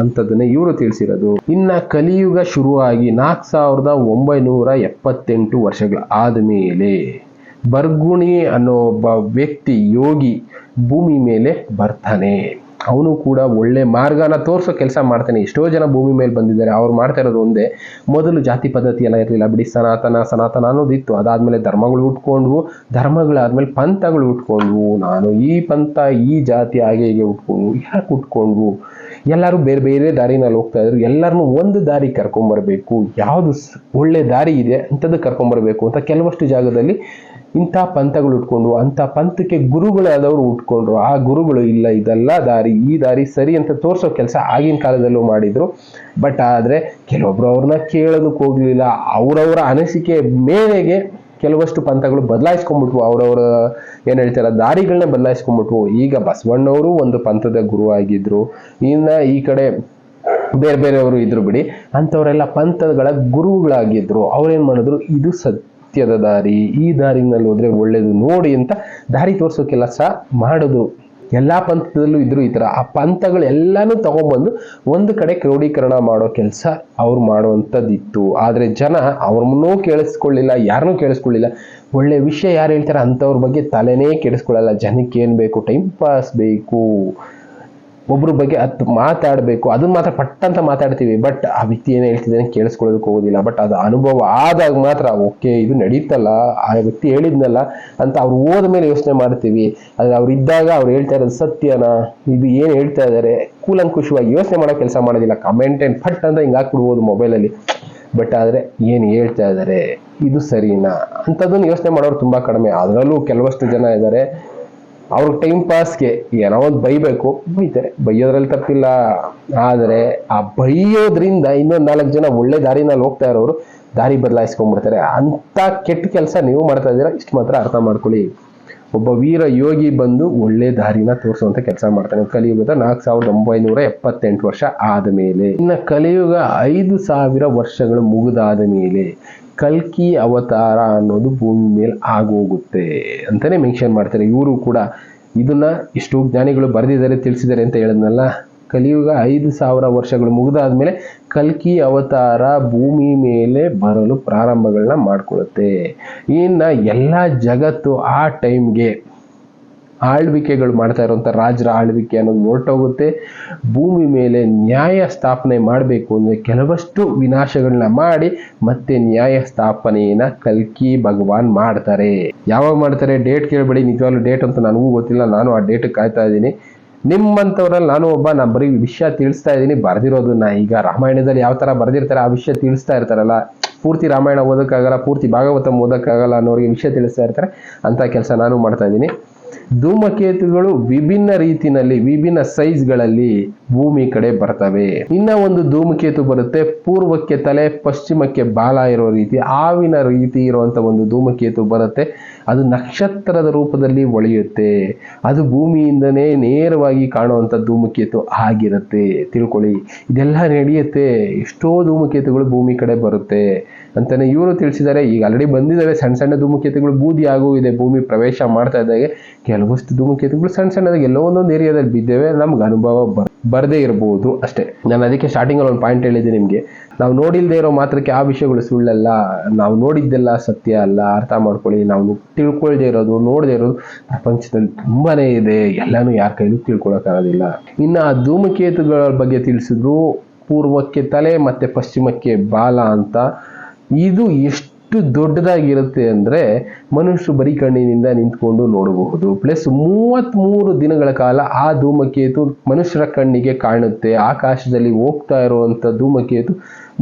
ಅಂಥದ್ದನ್ನೇ ಇವರು ತಿಳಿಸಿರೋದು. ಇನ್ನು ಕಲಿಯುಗ ಶುರುವಾಗಿ ನಾಲ್ಕು ಸಾವಿರದ ಒಂಬೈನೂರ ಎಪ್ಪತ್ತೆಂಟು ವರ್ಷಗಳ ಆದಮೇಲೆ ಬರ್ಗುಣಿ ಅನ್ನೋ ಒಬ್ಬ ವ್ಯಕ್ತಿ ಯೋಗಿ ಭೂಮಿ ಮೇಲೆ ಬರ್ತಾನೆ. ಅವನು ಕೂಡ ಒಳ್ಳೆ ಮಾರ್ಗನ ತೋರಿಸೋ ಕೆಲಸ ಮಾಡ್ತಾನೆ. ಎಷ್ಟೋ ಜನ ಭೂಮಿ ಮೇಲೆ ಬಂದಿದ್ದಾರೆ. ಅವ್ರು ಮಾಡ್ತಾ ಇರೋದು ಒಂದೇ. ಮೊದಲು ಜಾತಿ ಪದ್ಧತಿ ಎಲ್ಲ ಇರಲಿಲ್ಲ. ಬಿಡಿ ಸನಾತನ ಸನಾತನ ಅನ್ನೋದಿತ್ತು. ಅದಾದಮೇಲೆ ಧರ್ಮಗಳು ಹುಟ್ಕೊಂಡ್ವು ಧರ್ಮಗಳಾದ್ಮೇಲೆ ಪಂಥಗಳು ಉಟ್ಕೊಂಡ್ವು. ನಾನು ಈ ಪಂಥ, ಈ ಜಾತಿ ಹಾಗೆ ಹೀಗೆ ಹುಟ್ಕೊಂಡ್ವು ಯಾಕೆ ಹುಟ್ಕೊಂಡ್ವು ಎಲ್ಲರೂ ಬೇರೆ ಬೇರೆ ದಾರಿನಲ್ಲಿ ಹೋಗ್ತಾ ಇದ್ರು. ಎಲ್ಲರನ್ನೂ ಒಂದು ದಾರಿ ಕರ್ಕೊಂಬರ್ಬೇಕು. ಯಾವುದು ಒಳ್ಳೆ ದಾರಿ ಇದೆ, ಅಂಥದ್ದು ಕರ್ಕೊಂಬರ್ಬೇಕು ಅಂತ ಕೆಲವಷ್ಟು ಜಾಗದಲ್ಲಿ ಇಂಥ ಪಂಥಗಳು ಉಟ್ಕೊಂಡು, ಅಂಥ ಪಂಥಕ್ಕೆ ಗುರುಗಳಾದವರು ಉಟ್ಕೊಂಡ್ರು, ಆ ಗುರುಗಳು ಇಲ್ಲ, ಇದೆಲ್ಲ ದಾರಿ, ಈ ದಾರಿ ಸರಿ ಅಂತ ತೋರಿಸೋ ಕೆಲಸ ಆಗಿನ ಕಾಲದಲ್ಲೂ ಮಾಡಿದ್ರು. ಬಟ್ ಆದರೆ ಕೆಲವೊಬ್ರು ಅವ್ರನ್ನ ಕೇಳೋದಕ್ಕೆ ಹೋಗಲಿಲ್ಲ. ಅವರವರ ಅನಿಸಿಕೆ ಮೇರೆಗೆ ಕೆಲವಷ್ಟು ಪಂಥಗಳು ಬದಲಾಯಿಸ್ಕೊಂಡ್ಬಿಟ್ವು. ಅವರವರ, ಏನು ಹೇಳ್ತಾರೆ ದಾರಿಗಳನ್ನ ಬದಲಾಯಿಸ್ಕೊಂಡ್ಬಿಟ್ವು. ಈಗ ಬಸವಣ್ಣವರು ಒಂದು ಪಂಥದ ಗುರು ಆಗಿದ್ರು. ಇನ್ನು ಈ ಕಡೆ ಬೇರೆ ಬೇರೆಯವರು ಇದ್ರು ಬಿಡಿ. ಅಂಥವರೆಲ್ಲ ಪಂಥಗಳ ಗುರುಗಳಾಗಿದ್ರು. ಅವ್ರೇನು ಮಾಡಿದ್ರು? ಇದು ಸತ್ಯದ ದಾರಿ, ಈ ದಾರಿನಲ್ಲಿ ಹೋದ್ರೆ ಒಳ್ಳೇದು ನೋಡಿ ಅಂತ ದಾರಿ ತೋರಿಸೋ ಕೆಲಸ ಮಾಡೋದು. ಎಲ್ಲ ಪಂಥದಲ್ಲೂ ಇದ್ರು ಈ ಥರ ಆ ಪಂಥಗಳೆಲ್ಲನೂ ತಗೊಂಡ್ಬಂದು ಒಂದು ಕಡೆ ಕ್ರೋಢೀಕರಣ ಮಾಡೋ ಕೆಲಸ ಅವ್ರು ಮಾಡುವಂಥದ್ದಿತ್ತು. ಆದರೆ ಜನ ಅವ್ರನ್ನೂ ಕೇಳಿಸ್ಕೊಳ್ಳಿಲ್ಲ, ಯಾರನ್ನೂ ಕೇಳಿಸ್ಕೊಳ್ಳಿಲ್ಲ. ಒಳ್ಳೆ ವಿಷಯ ಯಾರು ಹೇಳ್ತಾರೆ ಅಂಥವ್ರ ಬಗ್ಗೆ ತಲೆನೇ ಕೆಡಿಸ್ಕೊಳ್ಳಲ್ಲ. ಜನಕ್ಕೆ ಏನು ಬೇಕು? ಟೈಮ್ ಪಾಸ್ ಬೇಕು. ಒಬ್ರ ಬಗ್ಗೆ ಅದು ಮಾತಾಡಬೇಕು, ಅದನ್ನ ಮಾತ್ರ ಪಟ್ಟಂತ ಮಾತಾಡ್ತೀವಿ. ಬಟ್ ಆ ವ್ಯಕ್ತಿ ಏನು ಹೇಳ್ತಿದ್ದಾನೆ ಕೇಳಿಸ್ಕೊಳ್ಳೋದಕ್ಕೆ ಹೋಗೋದಿಲ್ಲ. ಬಟ್ ಅದು ಅನುಭವ ಆದಾಗ ಮಾತ್ರ, ಓಕೆ, ಇದು ನಡೀತಲ್ಲ, ಆ ವ್ಯಕ್ತಿ ಹೇಳಿದ್ನಲ್ಲ ಅಂತ ಅವ್ರು ಹೋದ ಮೇಲೆ ಯೋಚನೆ ಮಾಡ್ತೀವಿ. ಆದರೆ ಅವ್ರು ಇದ್ದಾಗ ಅವ್ರು ಹೇಳ್ತಾ ಇರೋದು ಸತ್ಯನಾ? ಇದು ಏನು ಹೇಳ್ತಾ ಇದ್ದಾರೆ? ಕೂಲಂಕುಷವಾಗಿ ಯೋಚನೆ ಮಾಡೋ ಕೆಲಸ ಮಾಡೋದಿಲ್ಲ. ಕಮೆಂಟ್ ಏನು ಫಟ್ ಅಂತ ಹಿಂಗೆ ಹಾಕ್ಬಿಡ್ಬೋದು ಮೊಬೈಲಲ್ಲಿ ಬಟ್ ಆದರೆ ಏನು ಹೇಳ್ತಾ ಇದ್ದಾರೆ? ಇದು ಸರಿನಾ? ಅಂಥದ್ದನ್ನು ಯೋಚನೆ ಮಾಡೋರು ತುಂಬ ಕಡಿಮೆ. ಅದರಲ್ಲೂ ಕೆಲವಷ್ಟು ಜನ ಇದ್ದಾರೆ. ಅವ್ರಿಗೆ ಟೈಮ್ ಪಾಸ್ಗೆ ಏನೋ ಒಂದು ಬೈಬೇಕು. ಬೈತಾರೆ. ಬೈಯೋದ್ರಲ್ಲಿ ತಪ್ಪಿಲ್ಲ. ಆದರೆ ಆ ಬೈಯೋದ್ರಿಂದ ಇನ್ನೊಂದು ನಾಲ್ಕು ಜನ ಒಳ್ಳೆ ದಾರಿನಲ್ಲಿ ಹೋಗ್ತಾ ಇರೋರು ದಾರಿ ಬದಲಾಯಿಸ್ಕೊಂಡ್ಬಿಡ್ತಾರೆ. ಅಂತ ಕೆಟ್ಟ ಕೆಲಸ ನೀವು ಮಾಡ್ತಾ ಇದ್ದೀರಾ? ಇಷ್ಟು ಮಾತ್ರ ಅರ್ಥ ಮಾಡ್ಕೊಳ್ಳಿ. ಒಬ್ಬ ವೀರ ಯೋಗಿ ಬಂದು ಒಳ್ಳೆ ದಾರಿನ ತೋರಿಸುವಂತ ಕೆಲಸ ಮಾಡ್ತಾನೆ. ಕಲಿಯುಗದ ನಾಲ್ಕು ಸಾವಿರದ ಒಂಬೈನೂರ ಎಪ್ಪತ್ತೆಂಟು ವರ್ಷ ಆದ ಮೇಲೆ, ಇನ್ನು ಕಲಿಯುಗ ಐದು ಸಾವಿರ ವರ್ಷಗಳು ಮುಗಿದಾದ ಮೇಲೆ ಕಲ್ಕಿ ಅವತಾರ ಅನ್ನೋದು ಭೂಮಿ ಮೇಲೆ ಆಗೋಗುತ್ತೆ ಅಂತಾನೆ ಮೆನ್ಷನ್ ಮಾಡ್ತಾರೆ. ಇವರು ಕೂಡ ಇದನ್ನ ಇಷ್ಟು ಜ್ಞಾನಿಗಳು ಬರೆದಿದ್ದಾರೆ, ತಿಳಿಸಿದ್ದಾರೆ ಅಂತ ಹೇಳಿದ್ನಲ್ಲ? ಕಲಿಯುಗ ಐದು ಸಾವಿರ ವರ್ಷಗಳು ಮುಗಿದಾದ್ಮೇಲೆ ಕಲ್ಕಿ ಅವತಾರ ಭೂಮಿ ಮೇಲೆ ಬರಲು ಪ್ರಾರಂಭಗಳನ್ನ ಮಾಡಿಕೊಳ್ಳುತ್ತೆ. ಇನ್ನ ಎಲ್ಲ ಜಗತ್ತು ಆ ಟೈಮ್ಗೆ ಆಳ್ವಿಕೆಗಳು ಮಾಡ್ತಾ ಇರುವಂಥ ರಾಜರ ಆಳ್ವಿಕೆ ಅನ್ನೋದು ಹೊರಟೋಗುತ್ತೆ. ಭೂಮಿ ಮೇಲೆ ನ್ಯಾಯ ಸ್ಥಾಪನೆ ಮಾಡಬೇಕು ಅಂದರೆ ಕೆಲವಷ್ಟು ವಿನಾಶಗಳನ್ನ ಮಾಡಿ ಮತ್ತೆ ನ್ಯಾಯ ಸ್ಥಾಪನೆಯನ್ನ ಕಲ್ಕಿ ಭಗವಾನ್ ಮಾಡ್ತಾರೆ. ಯಾವಾಗ ಮಾಡ್ತಾರೆ? ಡೇಟ್ ಕೇಳಬೇಡಿ. ನಿಜವಾಗ್ಲೂ ಡೇಟ್ ಅಂತ ನನಗೂ ಗೊತ್ತಿಲ್ಲ. ನಾನು ಆ ಡೇಟ್ ಕಾಯ್ತಾ ಇದ್ದೀನಿ. ನಿಮ್ಮಂಥವ್ರಲ್ಲಿ ನಾನು ಒಬ್ಬ ನಾನು ಬರೀ ವಿಷಯ ತಿಳಿಸ್ತಾ ಇದ್ದೀನಿ, ಬರೆದಿರೋದನ್ನ ಈಗ ರಾಮಾಯಣದಲ್ಲಿ ಯಾವ ಥರ ಬರೆದಿರ್ತಾರೆ, ಆ ವಿಷಯ ತಿಳಿಸ್ತಾ ಇರ್ತಾರಲ್ಲ, ಪೂರ್ತಿ ರಾಮಾಯಣ ಓದೋಕ್ಕಾಗಲ್ಲ, ಪೂರ್ತಿ ಭಾಗವತ ಓದೋಕ್ಕಾಗಲ್ಲ ಅನ್ನೋರಿಗೆ ವಿಷಯ ತಿಳಿಸ್ತಾ ಇರ್ತಾರೆ, ಅಂತ ಕೆಲಸ ನಾನು ಮಾಡ್ತಾ ಇದ್ದೀನಿ. ಧೂಮಕೇತುಗಳು ವಿಭಿನ್ನ ರೀತಿನಲ್ಲಿ ವಿಭಿನ್ನ ಸೈಜ್ಗಳಲ್ಲಿ ಭೂಮಿ ಕಡೆ ಬರ್ತವೆ. ಇನ್ನ ಒಂದು ಧೂಮಕೇತು ಬರುತ್ತೆ, ಪೂರ್ವಕ್ಕೆ ತಲೆ, ಪಶ್ಚಿಮಕ್ಕೆ ಬಾಲ ಇರೋ ರೀತಿ, ಆವಿನ ರೀತಿ ಇರುವಂತ ಒಂದು ಧೂಮಕೇತು ಬರುತ್ತೆ. ಅದು ನಕ್ಷತ್ರದ ರೂಪದಲ್ಲಿ ಒಳೆಯುತ್ತೆ. ಅದು ಭೂಮಿಯಿಂದನೇ ನೇರವಾಗಿ ಕಾಣುವಂಥ ಧೂಮಕೇತು ಆಗಿರುತ್ತೆ. ತಿಳ್ಕೊಳ್ಳಿ. ಇದೆಲ್ಲ ನಡೆಯುತ್ತೆ. ಎಷ್ಟೋ ಧೂಮಕೇತುಗಳು ಭೂಮಿ ಕಡೆ ಬರುತ್ತೆ. ಅಂತಲೇ ಇವರು ತಿಳಿಸಿದ್ದಾರೆ. ಈಗ ಆಲ್ರೆಡಿ ಬಂದಿದ್ದಾವೆ. ಸಣ್ಣ ಸಣ್ಣ ಧೂಮಕೇತುಗಳು ಬೂದಿ ಇದೆ ಭೂಮಿ ಪ್ರವೇಶ ಮಾಡ್ತಾ ಇದ್ದಾಗೆ. ಕೆಲವಷ್ಟು ಧೂಮಕೇತುಗಳು ಸಣ್ಣ ಸಣ್ಣದಾಗ ಎಲ್ಲೋ ಒಂದೊಂದು ಏರಿಯಾದಲ್ಲಿ ಬಿದ್ದೇವೆ. ನಮ್ಗೆ ಅನುಭವ ಬರ್ ಬರದೇ ಇರಬಹುದು ಅಷ್ಟೇ. ನಾನು ಅದಕ್ಕೆ ಸ್ಟಾರ್ಟಿಂಗ್ ಅಲ್ಲಿ ಒಂದು ಪಾಯಿಂಟ್ ಹೇಳಿದ್ದೆ ನಿಮಗೆ. ನಾವು ನೋಡಿಲ್ದೇ ಇರೋ ಮಾತ್ರಕ್ಕೆ ಆ ವಿಷಯಗಳು ಸುಳ್ಳಲ್ಲ, ನಾವು ನೋಡಿದ್ದೆಲ್ಲ ಸತ್ಯ ಅಲ್ಲ, ಅರ್ಥ ಮಾಡ್ಕೊಳ್ಳಿ, ನಾವು ತಿಳ್ಕೊಳ್ದೇ ಇರೋದು, ನೋಡದೇ ಇರೋದು ಪ್ರಪಂಚದಲ್ಲಿ ತುಂಬಾನೇ ಇದೆ, ಎಲ್ಲಾನು ಯಾರ ಕೈಲೂ ತಿಳ್ಕೊಳಕ್ಕಾಗೋದಿಲ್ಲ ಇನ್ನು ಆ ಧೂಮಕೇತುಗಳ ಬಗ್ಗೆ ತಿಳಿಸಿದ್ರು, ಪೂರ್ವಕ್ಕೆ ತಲೆ ಮತ್ತೆ ಪಶ್ಚಿಮಕ್ಕೆ ಬಾಲ ಅಂತ. ಇದು ಎಷ್ಟು ದೊಡ್ಡದಾಗಿರುತ್ತೆ ಅಂದರೆ ಮನುಷ್ಯರು ಬರೀ ಕಣ್ಣಿನಿಂದ ನಿಂತ್ಕೊಂಡು ನೋಡಬಹುದು. ಪ್ಲಸ್ ಮೂವತ್ಮೂರು ದಿನಗಳ ಕಾಲ ಆ ಧೂಮಕೇತು ಮನುಷ್ಯರ ಕಣ್ಣಿಗೆ ಕಾಣುತ್ತೆ. ಆಕಾಶದಲ್ಲಿ ಹೋಗ್ತಾ ಇರುವಂಥ ಧೂಮಕೇತು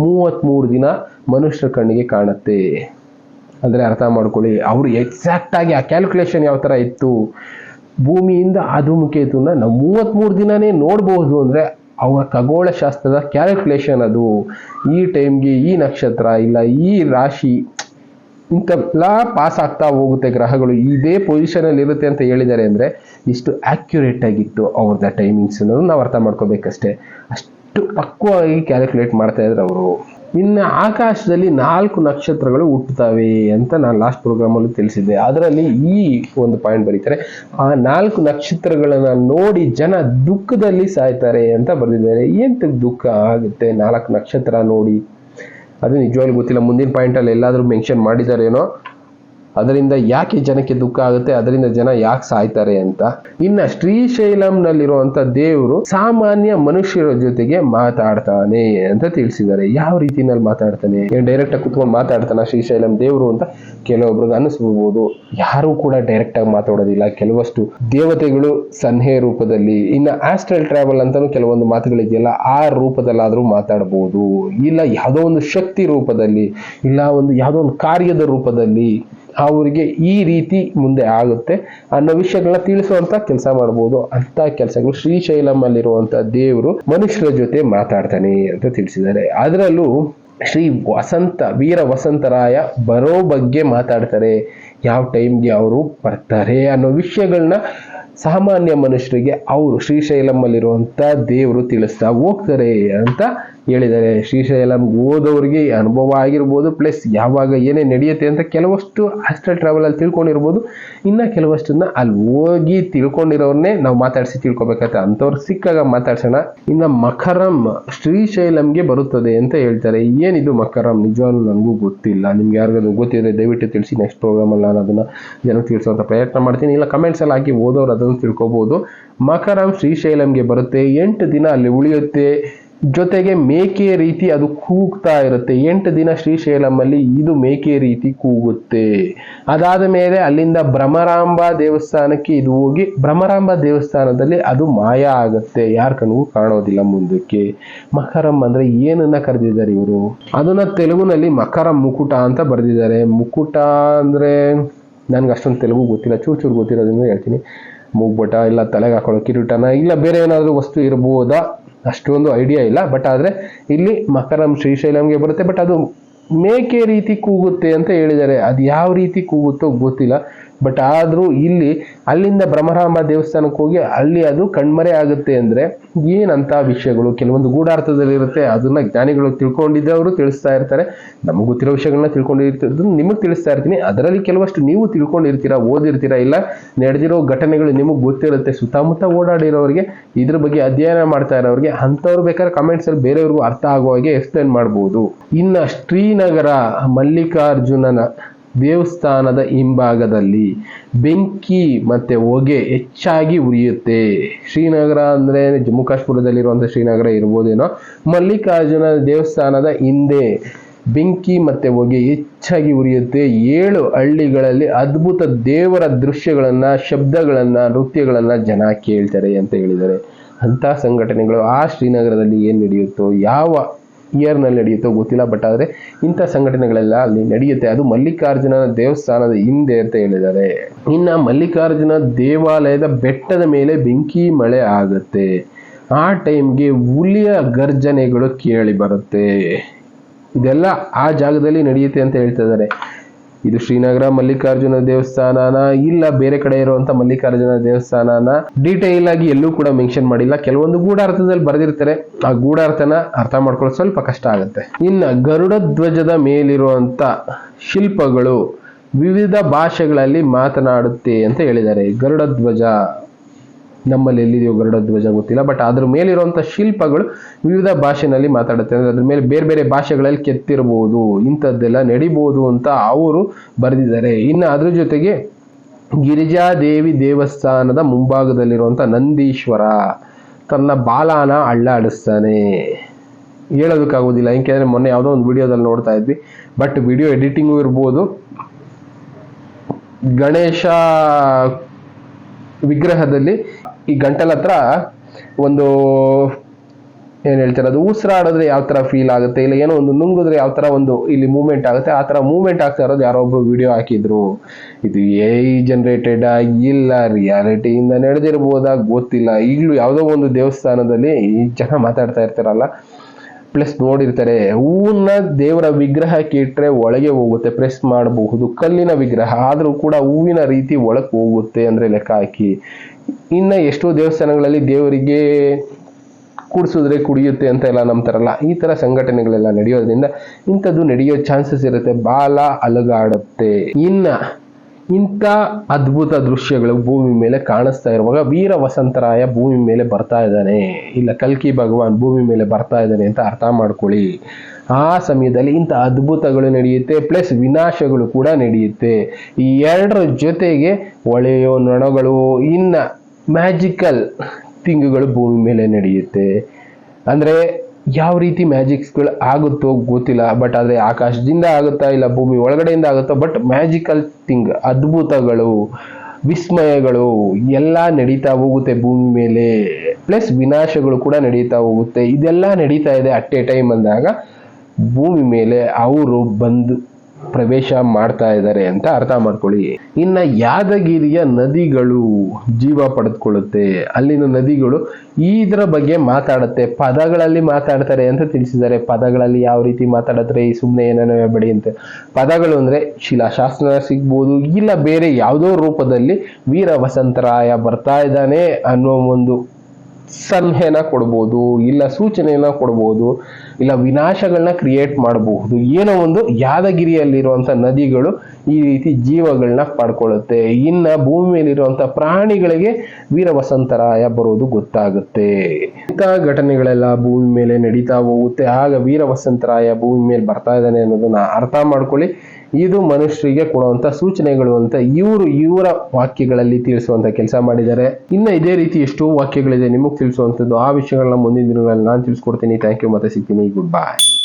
ಮೂವತ್ಮೂರು ದಿನ ಮನುಷ್ಯರ ಕಣ್ಣಿಗೆ ಕಾಣುತ್ತೆ. ಅಂದರೆ ಅರ್ಥ ಮಾಡ್ಕೊಳ್ಳಿ, ಅವರು ಎಕ್ಸಾಕ್ಟ್ ಆಗಿ ಆ ಕ್ಯಾಲ್ಕುಲೇಷನ್ ಯಾವ ಥರ ಇತ್ತು? ಭೂಮಿಯಿಂದ ಆ ಧೂಮಕೇತುನ ನಾವು ಮೂವತ್ತ್ಮೂರು ದಿನನೇ ನೋಡಬಹುದು ಅಂದ್ರೆ ಅವರ ಖಗೋಳಶಾಸ್ತ್ರದ ಕ್ಯಾಲ್ಕುಲೇಷನ್ ಅದು. ಈ ಟೈಮ್ಗೆ ಈ ನಕ್ಷತ್ರ ಇಲ್ಲ, ಈ ರಾಶಿ ಇಂಥೆಲ್ಲ ಪಾಸ್ ಆಗ್ತಾ ಹೋಗುತ್ತೆ ಗ್ರಹಗಳು. ಇದೇ ಪೊಸಿಷನಲ್ಲಿ ಇರುತ್ತೆ ಅಂತ ಹೇಳಿದ್ದಾರೆ ಅಂದರೆ ಇಷ್ಟು ಆಕ್ಯುರೇಟ್ ಆಗಿತ್ತು ಅವ್ರದ್ದು ಟೈಮಿಂಗ್ಸ್ ಅನ್ನೋದು ನಾವು ಅರ್ಥ ಮಾಡ್ಕೋಬೇಕಷ್ಟೇ. ಅಷ್ಟು ಪಕ್ವವಾಗಿ ಕ್ಯಾಲ್ಕುಲೇಟ್ ಮಾಡ್ತಾ ಇದ್ರು ಅವರು. ಇನ್ನು ಆಕಾಶದಲ್ಲಿ ನಾಲ್ಕು ನಕ್ಷತ್ರಗಳು ಹುಟ್ಟುತ್ತವೆ ಅಂತ ನಾನು ಲಾಸ್ಟ್ ಪ್ರೋಗ್ರಾಮಲ್ಲಿ ತಿಳಿಸಿದ್ದೆ. ಅದರಲ್ಲಿ ಈ ಒಂದು ಪಾಯಿಂಟ್ ಬರೀತಾರೆ. ಆ ನಾಲ್ಕು ನಕ್ಷತ್ರಗಳನ್ನು ನೋಡಿ ಜನ ದುಃಖದಲ್ಲಿ ಸಾಯ್ತಾರೆ ಅಂತ ಬರೆದಿದ್ದಾರೆ. ಎಂತ ದುಃಖ ಆಗುತ್ತೆ ನಾಲ್ಕು ನಕ್ಷತ್ರ ನೋಡಿ? ಅದು ನಿಜವಾಗ್ಲೂ ಗೊತ್ತಿಲ್ಲ. ಮುಂದಿನ ಪಾಯಿಂಟಲ್ಲಿ ಎಲ್ಲಾದರೂ ಮೆನ್ಷನ್ ಮಾಡಿದಾರೇನೋ? ಅದರಿಂದ ಯಾಕೆ ಜನಕ್ಕೆ ದುಃಖ ಆಗುತ್ತೆ, ಅದರಿಂದ ಜನ ಯಾಕೆ ಸಾಯ್ತಾರೆ ಅಂತ. ಇನ್ನ ಶ್ರೀಶೈಲಂನಲ್ಲಿರುವಂತ ದೇವರು ಸಾಮಾನ್ಯ ಮನುಷ್ಯರ ಜೊತೆಗೆ ಮಾತಾಡ್ತಾನೆ ಅಂತ ತಿಳಿಸಿದ್ದಾರೆ. ಯಾವ ರೀತಿನಲ್ಲಿ ಮಾತಾಡ್ತಾನೆ? ಡೈರೆಕ್ಟ್ ಆಗಿ ಕುತ್ಕೊಂಡು ಮಾತಾಡ್ತಾನ ಶ್ರೀಶೈಲಂ ದೇವರು ಅಂತ ಕೆಲವೊಬ್ರಿಗೆ ಅನಿಸ್ಬೋದು. ಯಾರು ಕೂಡ ಡೈರೆಕ್ಟ್ ಆಗಿ ಮಾತಾಡೋದಿಲ್ಲ. ಕೆಲವಷ್ಟು ದೇವತೆಗಳು ಸನ್ಹೆ ರೂಪದಲ್ಲಿ, ಇನ್ನ ಆಸ್ಟ್ರಲ್ ಟ್ರಾವೆಲ್ ಅಂತಾನು ಕೆಲವೊಂದು ಮಾತುಗಳಿದೆಯಲ್ಲ, ಆ ರೂಪದಲ್ಲಾದ್ರೂ ಮಾತಾಡಬಹುದು ಇಲ್ಲ ಯಾವುದೋ ಒಂದು ಶಕ್ತಿ ರೂಪದಲ್ಲಿ, ಇಲ್ಲ ಒಂದು ಯಾವುದೋ ಒಂದು ಕಾರ್ಯದ ರೂಪದಲ್ಲಿ. ಅವರಿಗೆ ಈ ರೀತಿ ಮುಂದೆ ಆಗುತ್ತೆ ಅನ್ನೋ ವಿಷಯಗಳನ್ನ ತಿಳಿಸುವಂತ ಕೆಲಸ ಮಾಡ್ಬೋದು. ಅಂತ ಕೆಲಸಗಳು ಶ್ರೀಶೈಲಂ ಅಲ್ಲಿರುವಂತ ದೇವರು ಮನುಷ್ಯರ ಜೊತೆ ಮಾತಾಡ್ತಾನೆ ಅಂತ ತಿಳಿಸಿದ್ದಾರೆ. ಅದರಲ್ಲೂ ಶ್ರೀ ವಸಂತ, ವೀರ ವಸಂತರಾಯ ಬರೋ ಬಗ್ಗೆ ಮಾತಾಡ್ತಾರೆ. ಯಾವ ಟೈಮ್ಗೆ ಅವರು ಬರ್ತಾರೆ ಅನ್ನೋ ವಿಷಯಗಳನ್ನ ಸಾಮಾನ್ಯ ಮನುಷ್ಯರಿಗೆ ಅವರು ಶ್ರೀಶೈಲಂ ಅಲ್ಲಿರುವಂತ ದೇವರು ತಿಳಿಸ್ತಾ ಹೋಗ್ತಾರೆ ಅಂತ ಹೇಳಿದ್ದಾರೆ ಶ್ರೀಶೈಲಂ ಓದೋರಿಗೆ ಅನುಭವ ಆಗಿರ್ಬೋದು, ಪ್ಲಸ್ ಯಾವಾಗ ಏನೇ ನಡೆಯುತ್ತೆ ಅಂತ ಕೆಲವಷ್ಟು ಆಸ್ಟ್ರಲ್ ಟ್ರಾವೆಲಲ್ಲಿ ತಿಳ್ಕೊಂಡಿರ್ಬೋದು. ಇನ್ನು ಕೆಲವಷ್ಟನ್ನ ಅಲ್ಲಿ ಹೋಗಿ ತಿಳ್ಕೊಂಡಿರೋರನ್ನೇ ನಾವು ಮಾತಾಡಿಸಿ ತಿಳ್ಕೊಬೇಕಾಗತ್ತೆ ಅಂಥವ್ರು ಸಿಕ್ಕಾಗ ಮಾತಾಡ್ಸೋಣ. ಇನ್ನು ಮಕರಂ ಶ್ರೀಶೈಲಂಗೆ ಬರುತ್ತದೆ ಅಂತ ಹೇಳ್ತಾರೆ. ಏನಿದು ಮಕರಂ? ನಿಜವಾಗ್ಲೂ ನನಗೂ ಗೊತ್ತಿಲ್ಲ. ನಿಮ್ಗೆ ಯಾರಿಗಾದ್ರು ಗೊತ್ತಿದ್ರೆ ದಯವಿಟ್ಟು ತಿಳಿಸಿ ನೆಕ್ಸ್ಟ್ ಪ್ರೋಗ್ರಾಮಲ್ಲಿ ನಾನು ಅದನ್ನು ಜನಕ್ಕೆ ತಿಳಿಸುವಂಥ ಪ್ರಯತ್ನ ಮಾಡ್ತೀನಿ. ಇಲ್ಲ ಕಮೆಂಟ್ಸಲ್ಲಿ ಹಾಕಿ ಓದೋರು ಅದನ್ನು ತಿಳ್ಕೊಬೋದು. ಮಕರಂ ಶ್ರೀಶೈಲಂಗೆ ಬರುತ್ತೆ. ಎಂಟು ದಿನ ಅಲ್ಲಿ ಉಳಿಯುತ್ತೆ. ಜೊತೆಗೆ ಮೇಕೆ ರೀತಿ ಅದು ಕೂಗ್ತಾ ಇರುತ್ತೆ. ಎಂಟು ದಿನ ಶ್ರೀಶೈಲಮ್ಮಲ್ಲಿ ಇದು ಮೇಕೆ ರೀತಿ ಕೂಗುತ್ತೆ. ಅದಾದ ಮೇಲೆ ಅಲ್ಲಿಂದ ಭ್ರಮರಾಂಬ ದೇವಸ್ಥಾನಕ್ಕೆ ಇದು ಹೋಗಿ, ಭ್ರಮರಾಂಬ ದೇವಸ್ಥಾನದಲ್ಲಿ ಅದು ಮಾಯ ಆಗುತ್ತೆ. ಯಾರ ಕಣ್ಗೂ ಕಾಣೋದಿಲ್ಲ ಮುಂದಕ್ಕೆ. ಮಕರಂ ಅಂದ್ರೆ ಏನನ್ನ ಕರೆದಿದ್ದಾರೆ ಇವರು? ಅದನ್ನ ತೆಲುಗುನಲ್ಲಿ ಮಕರ ಮುಕುಟ ಅಂತ ಬರೆದಿದ್ದಾರೆ. ಮುಕುಟ ಅಂದ್ರೆ ನನ್ಗೆ ಅಷ್ಟೊಂದು ತೆಲುಗು ಗೊತ್ತಿಲ್ಲ. ಚೂರು ಚೂರು ಗೊತ್ತಿರೋದ್ರಿಂದ ಹೇಳ್ತೀನಿ. ಮೂಗ್ಬಟ, ಇಲ್ಲ ತಲೆಗೆ ಹಾಕೊಳ್ಳೋ ಕಿರೀಟನ, ಇಲ್ಲ ಬೇರೆ ಏನಾದರೂ ವಸ್ತು ಇರ್ಬೋದಾ? ಅಷ್ಟೊಂದು ಐಡಿಯಾ ಇಲ್ಲ. ಬಟ್ ಆದರೆ ಇಲ್ಲಿ ಮಕರಂ ಶ್ರೀಶೈಲಂಗೆ ಬರುತ್ತೆ. ಬಟ್ ಅದು ಮೇಕೆ ರೀತಿ ಕೂಗುತ್ತೆ ಅಂತ ಹೇಳಿದ್ದಾರೆ. ಅದು ಯಾವ ರೀತಿ ಕೂಗುತ್ತೋ ಗೊತ್ತಿಲ್ಲ. ಬಟ್ ಆದರೂ ಇಲ್ಲಿ, ಅಲ್ಲಿಂದ ಬ್ರಹ್ಮರಾಮ ದೇವಸ್ಥಾನಕ್ಕೆ ಹೋಗಿ ಅಲ್ಲಿ ಅದು ಕಣ್ಮರೆ ಆಗುತ್ತೆ ಅಂದರೆ ಏನಂಥ ವಿಷಯಗಳು? ಕೆಲವೊಂದು ಗೂಢಾರ್ಥದಲ್ಲಿರುತ್ತೆ, ಅದನ್ನು ಜ್ಞಾನಿಗಳು ತಿಳ್ಕೊಂಡಿದ್ದವರು ತಿಳಿಸ್ತಾ ಇರ್ತಾರೆ. ನಮಗೆ ಗೊತ್ತಿರೋ ವಿಷಯಗಳನ್ನ ತಿಳ್ಕೊಂಡಿರ್ತಿದ್ರು ನಿಮಗೆ ತಿಳಿಸ್ತಾ ಇರ್ತೀನಿ. ಅದರಲ್ಲಿ ಕೆಲವಷ್ಟು ನೀವು ತಿಳ್ಕೊಂಡಿರ್ತೀರಾ, ಓದಿರ್ತೀರಾ ಇಲ್ಲ, ನಡೆದಿರೋ ಘಟನೆಗಳು ನಿಮಗೆ ಗೊತ್ತಿರುತ್ತೆ. ಸುತ್ತಮುತ್ತ ಓಡಾಡಿರೋರಿಗೆ, ಇದ್ರ ಬಗ್ಗೆ ಅಧ್ಯಯನ ಮಾಡ್ತಾ ಇರೋರಿಗೆ, ಅಂಥವ್ರು ಬೇಕಾದ್ರೆ ಕಮೆಂಟ್ಸಲ್ಲಿ ಬೇರೆಯವ್ರಿಗೂ ಅರ್ಥ ಆಗೋ ಹಾಗೆ ಎಕ್ಸ್ಪ್ಲೇನ್ ಮಾಡ್ಬೋದು. ಇನ್ನು ಶ್ರೀನಗರ ಮಲ್ಲಿಕಾರ್ಜುನನ ದೇವಸ್ಥಾನದ ಹಿಂಭಾಗದಲ್ಲಿ ಬೆಂಕಿ ಮತ್ತು ಹೊಗೆ ಹೆಚ್ಚಾಗಿ ಉರಿಯುತ್ತೆ. ಶ್ರೀನಗರ ಅಂದರೆ ಜಮ್ಮು ಕಾಶ್ಮೀರದಲ್ಲಿರುವಂಥ ಶ್ರೀನಗರ ಇರ್ಬೋದೇನೋ, ಮಲ್ಲಿಕಾರ್ಜುನ ದೇವಸ್ಥಾನದ ಹಿಂದೆ ಬೆಂಕಿ ಮತ್ತೆ ಹೊಗೆ ಹೆಚ್ಚಾಗಿ ಉರಿಯುತ್ತೆ. ಏಳು ಹಳ್ಳಿಗಳಲ್ಲಿ ಅದ್ಭುತ ದೇವರ ದೃಶ್ಯಗಳನ್ನು, ಶಬ್ದಗಳನ್ನು, ನೃತ್ಯಗಳನ್ನು ಜನ ಕೇಳ್ತಾರೆ ಅಂತ ಹೇಳಿದ್ದಾರೆ. ಅಂಥ ಸಂಘಟನೆಗಳು ಆ ಶ್ರೀನಗರದಲ್ಲಿ ಏನು ನಡೆಯುತ್ತೋ, ಯಾವ ಇಯರ್ನಲ್ಲಿ ನಡೆಯುತ್ತೋ ಗೊತ್ತಿಲ್ಲ ಬಟ್ ಆದರೆ ಇಂಥ ಸಂಘಟನೆಗಳೆಲ್ಲ ಅಲ್ಲಿ ನಡೆಯುತ್ತೆ. ಅದು ಮಲ್ಲಿಕಾರ್ಜುನ ದೇವಸ್ಥಾನದ ಹಿಂದೆ ಅಂತ ಹೇಳಿದ್ದಾರೆ. ಇನ್ನು ಮಲ್ಲಿಕಾರ್ಜುನ ದೇವಾಲಯದ ಬೆಟ್ಟದ ಮೇಲೆ ಬೆಂಕಿ ಮಳೆ ಆಗುತ್ತೆ. ಆ ಟೈಮ್ಗೆ ಹುಲಿಯ ಗರ್ಜನೆಗಳು ಕೇಳಿ ಬರುತ್ತೆ. ಇದೆಲ್ಲ ಆ ಜಾಗದಲ್ಲಿ ನಡೆಯುತ್ತೆ ಅಂತ ಹೇಳ್ತಾ ಇದ್ದಾರೆ. ಇದು ಶ್ರೀನಗರ ಮಲ್ಲಿಕಾರ್ಜುನ ದೇವಸ್ಥಾನನ ಇಲ್ಲ ಬೇರೆ ಕಡೆ ಇರುವಂತ ಮಲ್ಲಿಕಾರ್ಜುನ ದೇವಸ್ಥಾನನ ಡೀಟೇಲ್ ಆಗಿ ಎಲ್ಲೂ ಕೂಡ ಮೆನ್ಷನ್ ಮಾಡಿಲ್ಲ. ಕೆಲವೊಂದು ಗೂಢಾರ್ಥದಲ್ಲಿ ಬರೆದಿರ್ತಾರೆ. ಆ ಗೂಢಾರ್ಥನ ಅರ್ಥ ಮಾಡ್ಕೊಳ್ಳೋದು ಸ್ವಲ್ಪ ಕಷ್ಟ ಆಗುತ್ತೆ. ಇನ್ನ ಗರುಡ ಧ್ವಜದ ಮೇಲಿರುವಂತ ಶಿಲ್ಪಗಳು ವಿವಿಧ ಭಾಷೆಗಳಲ್ಲಿ ಮಾತನಾಡುತ್ತೆ ಅಂತ ಹೇಳಿದ್ದಾರೆ ಗರುಡ ಧ್ವಜ. ನಮ್ಮಲ್ಲಿ ಎಲ್ಲಿದೆಯೋ ಗರುಡ ಧ್ವಜ ಗೊತ್ತಿಲ್ಲ ಬಟ್ ಅದ್ರ ಮೇಲಿರುವಂಥ ಶಿಲ್ಪಗಳು ವಿವಿಧ ಭಾಷೆನಲ್ಲಿ ಮಾತಾಡುತ್ತೆ. ಅಂದ್ರೆ ಅದ್ರ ಮೇಲೆ ಬೇರೆ ಬೇರೆ ಭಾಷೆಗಳಲ್ಲಿ ಕೆತ್ತಿರ್ಬೋದು, ಇಂಥದ್ದೆಲ್ಲ ನಡಿಬೋದು ಅಂತ ಅವರು ಬರೆದಿದ್ದಾರೆ. ಇನ್ನು ಅದ್ರ ಜೊತೆಗೆ ಗಿರಿಜಾದೇವಿ ದೇವಸ್ಥಾನದ ಮುಂಭಾಗದಲ್ಲಿರುವಂಥ ನಂದೀಶ್ವರ, ತನ್ನ ಬಾಲಾನ ಅಳ್ಳಾಡಿಸ್ತಾನೆ. ಹೇಳೋದಕ್ಕಾಗೋದಿಲ್ಲ ಯಾಕೆಂದ್ರೆ ಮೊನ್ನೆ ಯಾವುದೋ ಒಂದು ವಿಡಿಯೋದಲ್ಲಿ ನೋಡ್ತಾ ಇದ್ವಿ ಬಟ್ ವಿಡಿಯೋ ಎಡಿಟಿಂಗು ಇರ್ಬೋದು. ಗಣೇಶ ವಿಗ್ರಹದಲ್ಲಿ ಈ ಗಂಟಲ ಹತ್ರ ಒಂದು, ಏನು ಹೇಳ್ತಾರೆ, ಅದು ಉಸಿರಾಡಿದ್ರೆ ಯಾವ ತರ ಫೀಲ್ ಆಗುತ್ತೆ, ಇಲ್ಲ ಏನೋ ಒಂದು ನುಂಗಿದ್ರೆ ಯಾವ ತರ ಒಂದು ಇಲ್ಲಿ ಮೂವ್ಮೆಂಟ್ ಆಗುತ್ತೆ, ಆ ತರ ಮೂವ್ಮೆಂಟ್ ಆಗ್ತಾ ಇರೋದು ಯಾರೋ ಒಬ್ರು ವಿಡಿಯೋ ಹಾಕಿದ್ರು. ಇದು ಎ ಜನರೇಟೆಡ್ ಇಲ್ಲ ರಿಯಾಲಿಟಿಯಿಂದ ನಡೆದಿರ್ಬೋದಾ ಗೊತ್ತಿಲ್ಲ. ಈಗಲೂ ಯಾವುದೋ ಒಂದು ದೇವಸ್ಥಾನದಲ್ಲಿ ಈ ಜನ ಮಾತಾಡ್ತಾ ಇರ್ತಾರಲ್ಲ ಪ್ಲಸ್ ನೋಡಿರ್ತಾರೆ, ಹೂವನ್ನ ದೇವರ ವಿಗ್ರಹಕ್ಕೆ ಇಟ್ಟರೆ ಒಳಗೆ ಹೋಗುತ್ತೆ ಪ್ರೆಸ್ ಮಾಡಬಹುದು, ಕಲ್ಲಿನ ವಿಗ್ರಹ, ಆದರೂ ಕೂಡ ಹೂವಿನ ರೀತಿ ಒಳಗೆ ಹೋಗುತ್ತೆ ಅಂದ್ರೆ ಲೆಕ್ಕ ಹಾಕಿ. ಇನ್ನ ಎಷ್ಟೋ ದೇವಸ್ಥಾನಗಳಲ್ಲಿ ದೇವರಿಗೆ ಕುಡಿಸಿದ್ರೆ ಕುಡಿಯುತ್ತೆ ಅಂತ ಎಲ್ಲ ನಂಬ್ತಾರಲ್ಲ ಈ ಥರ ಸಂಘಟನೆಗಳೆಲ್ಲ ನಡೆಯೋದ್ರಿಂದ ಇಂಥದ್ದು ನಡೆಯೋ ಚಾನ್ಸಸ್ ಇರುತ್ತೆ. ಬಾಲ ಅಲಗಾಡುತ್ತೆ. ಇನ್ನ ಇಂಥ ಅದ್ಭುತ ದೃಶ್ಯಗಳು ಭೂಮಿ ಮೇಲೆ ಕಾಣಿಸ್ತಾ ಇರುವಾಗ ವೀರ ವಸಂತರಾಯ ಭೂಮಿ ಮೇಲೆ ಬರ್ತಾ ಇದ್ದಾನೆ. ಇಲ್ಲ, ಕಲ್ಕಿ ಭಗವಾನ್ ಭೂಮಿ ಮೇಲೆ ಬರ್ತಾ ಇದ್ದಾನೆ ಅಂತ ಅರ್ಥ ಮಾಡ್ಕೊಳ್ಳಿ. ಆ ಸಮಯದಲ್ಲಿ ಇಂಥ ಅದ್ಭುತಗಳು ನಡೆಯುತ್ತೆ ಪ್ಲಸ್ ವಿನಾಶಗಳು ಕೂಡ ನಡೆಯುತ್ತೆ. ಈ ಎರಡರ ಜೊತೆಗೆ ಒಳ್ಳೆಯ ನೊಣಗಳು, ಇನ್ನ ಮ್ಯಾಜಿಕಲ್ ತಿಂಗ್ಗಳು ಭೂಮಿ ಮೇಲೆ ನಡೆಯುತ್ತೆ. ಅಂದರೆ ಯಾವ ರೀತಿ ಮ್ಯಾಜಿಕ್ಸ್ಗಳು ಆಗುತ್ತೋ ಗೊತ್ತಿಲ್ಲ ಬಟ್ ಆದರೆ ಆಕಾಶದಿಂದ ಆಗುತ್ತಾ ಇಲ್ಲ, ಭೂಮಿ ಒಳಗಡೆಯಿಂದ ಆಗುತ್ತೋ ಬಟ್ ಮ್ಯಾಜಿಕಲ್ ಥಿಂಗ್ ಅದ್ಭುತಗಳು, ವಿಸ್ಮಯಗಳು ಎಲ್ಲ ನಡೀತಾ ಹೋಗುತ್ತೆ ಭೂಮಿ ಮೇಲೆ. ಪ್ಲಸ್ ವಿನಾಶಗಳು ಕೂಡ ನಡೀತಾ ಹೋಗುತ್ತೆ. ಇದೆಲ್ಲ ನಡೀತಾ ಇದೆ ಅಟ್ ಎ ಟೈಮ್ ಅಂದಾಗ. ಭೂಮಿ ಮೇಲೆ ಅವರು ಬಂದು ಪ್ರವೇಶ ಮಾಡ್ತಾ ಇದ್ದಾರೆ ಅಂತ ಅರ್ಥ ಮಾಡ್ಕೊಳ್ಳಿ. ಇನ್ನ ಯಾದಗಿರಿಯ ನದಿಗಳು ಜೀವ ಪಡೆದುಕೊಳ್ಳುತ್ತೆ. ಅಲ್ಲಿನ ನದಿಗಳು ಇದರ ಬಗ್ಗೆ ಮಾತಾಡುತ್ತೆ. ಪದಗಳಲ್ಲಿ ಮಾತಾಡ್ತಾರೆ ಅಂತ ತಿಳಿಸಿದ್ದಾರೆ. ಪದಗಳಲ್ಲಿ ಯಾವ ರೀತಿ ಮಾತಾಡಿದ್ರೆ ಈ ಸುಮ್ಮನೆ ಏನೇನೋ ಬೇಡಿ ಅಂತ. ಪದಗಳು ಅಂದ್ರೆ ಶಿಲಾಶಾಸ್ತ್ರ ಸಿಗ್ಬೋದು, ಇಲ್ಲ ಬೇರೆ ಯಾವುದೋ ರೂಪದಲ್ಲಿ ವೀರ ವಸಂತರಾಯ ಬರ್ತಾ ಇದ್ದಾನೆ ಅನ್ನೋ ಒಂದು ಸಲಹೆನ ಕೊಡ್ಬೋದು, ಇಲ್ಲ ಸೂಚನೆಯನ್ನ ಕೊಡ್ಬೋದು, ಇಲ್ಲ ವಿನಾಶಗಳನ್ನ ಕ್ರಿಯೇಟ್ ಮಾಡಬಹುದು. ಏನೋ ಒಂದು ಯಾದಗಿರಿಯಲ್ಲಿರುವಂತ ನದಿಗಳು ಈ ರೀತಿ ಜೀವಗಳನ್ನ ಪಡ್ಕೊಳ್ಳುತ್ತೆ. ಇನ್ನ ಭೂಮಿ ಮೇಲಿರುವಂತ ಪ್ರಾಣಿಗಳಿಗೆ ವೀರ ವಸಂತರಾಯ ಬರೋದು ಗೊತ್ತಾಗುತ್ತೆ. ಇಂಥ ಘಟನೆಗಳೆಲ್ಲ ಭೂಮಿ ಮೇಲೆ ನಡೀತಾ ಹೋಗುತ್ತೆ. ಆಗ ವೀರ ವಸಂತರಾಯ ಭೂಮಿ ಮೇಲೆ ಬರ್ತಾ ಇದ್ದಾನೆ ಅನ್ನೋದನ್ನ ಅರ್ಥ ಮಾಡ್ಕೊಳ್ಳಿ. ಇದು ಮನುಷ್ಯರಿಗೆ ಕೊಡುವಂತ ಸೂಚನೆಗಳು ಅಂತ ಇವರು ಇವರ ವಾಕ್ಯಗಳಲ್ಲಿ ತಿಳಿಸುವಂತ ಕೆಲಸ ಮಾಡಿದ್ದಾರೆ. ಇನ್ನ ಇದೇ ರೀತಿ ಎಷ್ಟೋ ವಾಕ್ಯಗಳಿದೆ ನಿಮಗೆ ತಿಳಿಸುವಂತದ್ದು. ಆ ವಿಷಯಗಳನ್ನ ಮುಂದಿನ ದಿನಗಳಲ್ಲಿ ನಾನು ತಿಳಿಸ್ಕೊಡ್ತೀನಿ. ಥ್ಯಾಂಕ್ ಯು ಮತ್ತೆ ಸಿಗ್ತೀನಿ. Good bye